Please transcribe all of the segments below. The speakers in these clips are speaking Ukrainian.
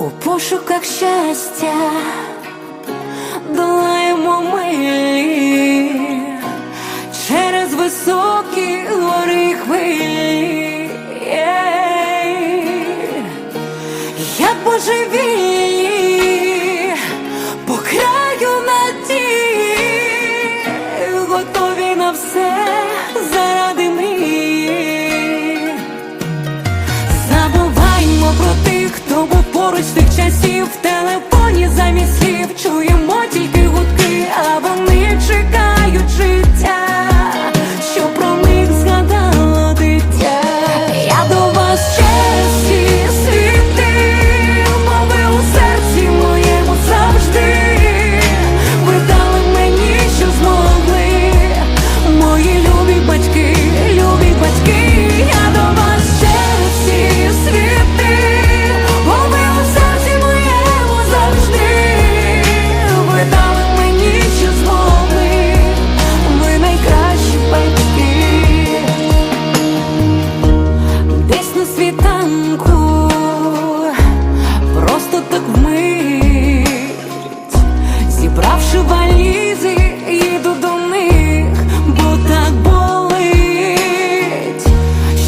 у пошуках щастя, долаємо милі через високі гори хвилі. Як божевільні тих часів телефон. Забравши валізи, їду до них, бо так болить,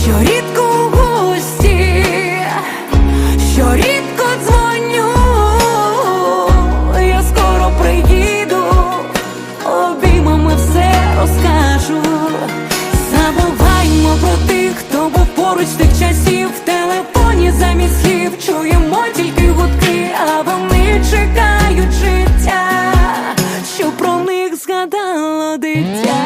що рідко у гості, що рідко дзвоню, я скоро приїду, обіймами все розкажу. Забуваймо про тих, хто був поруч тих часів. Те дитя.